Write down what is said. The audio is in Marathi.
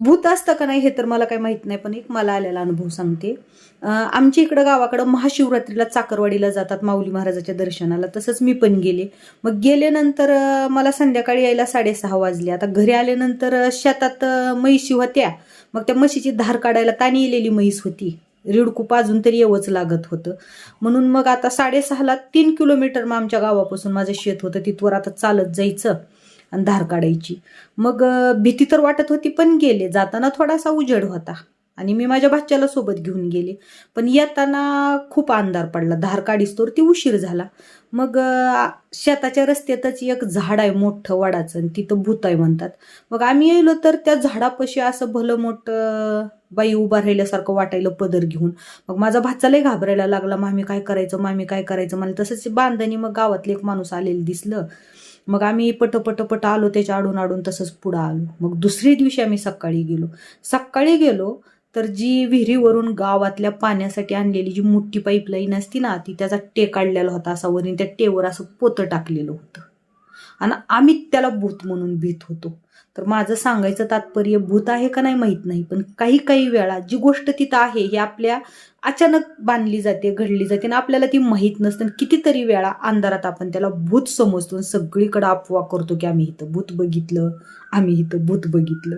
भूत असतं का नाही हे तर मला काही माहीत नाही पण एक मला आलेला अनुभव सांगते. आमच्या इकडं गावाकडं महाशिवरात्रीला चाकरवाडीला जातात माऊली महाराजाच्या दर्शनाला तसंच मी पण गेले. मग गेल्यानंतर मला संध्याकाळी यायला साडेसहा वाजले. आता घरी आल्यानंतर शेतात म्हैशी होत्या. मग त्या म्हशीची धार काढायला ताणी येलेली म्हैस होती. रिडकूप अजून तरी येवच लागत होतं. म्हणून मग आता साडेसहाला तीन किलोमीटर मग आमच्या गावापासून माझं शेत होतं. तिथवर आता चालत जायचं. आणि धार काढायची. मग भीती तर वाटत होती पण गेले. जाताना थोडासा उजेड होता. आणि मी माझ्या भाच्याला सोबत घेऊन गेले. पण येताना खूप अंधार पडला. धार काढीस्तोवर ती उशीर झाला. मग शेताच्या रस्त्यातच एक झाड आहे मोठं वडाचं आणि तिथं भूत आहे म्हणतात. मग आम्ही येलो तर त्या झाडापाशी असं भलं मोठं बाई उभा राहिल्यासारखं वाटायला पदर घेऊन. मग माझा भाचालाही घाबरायला लागला. मामी काय करायचं मामी काय करायचं? मला तसंच बांधणी मग गावातले एक माणूस आलेलं दिसलं. मग आम्ही पट पट पट आलो त्याच्या आडून आडून तसंच पुढं आलो. मग दुसऱ्या दिवशी आम्ही सकाळी गेलो. सकाळी गेलो तर जी विहिरीवरून गावातल्या पाण्यासाठी आणलेली जी मोठी पाईपलाईन असती ना ती त्याचा टे काढलेला होता असा वरून त्या टेवर असं पोतं टाकलेलं होतं. आणि आम्ही त्याला भूत म्हणून भीत होतो. तर माझं सांगायचं तात्पर्य भूत आहे का नाही माहीत नाही पण काही काही वेळा जी गोष्ट तिथं आहे ही आपल्या अचानक बांधली जाते घडली जाते आणि आपल्याला ती माहीत नसतं आणि कितीतरी वेळा अंधारात आपण त्याला भूत समजतो आणि सगळीकडे अफवा करतो की आम्ही इथं भूत बघितलं आम्ही इथं भूत बघितलं.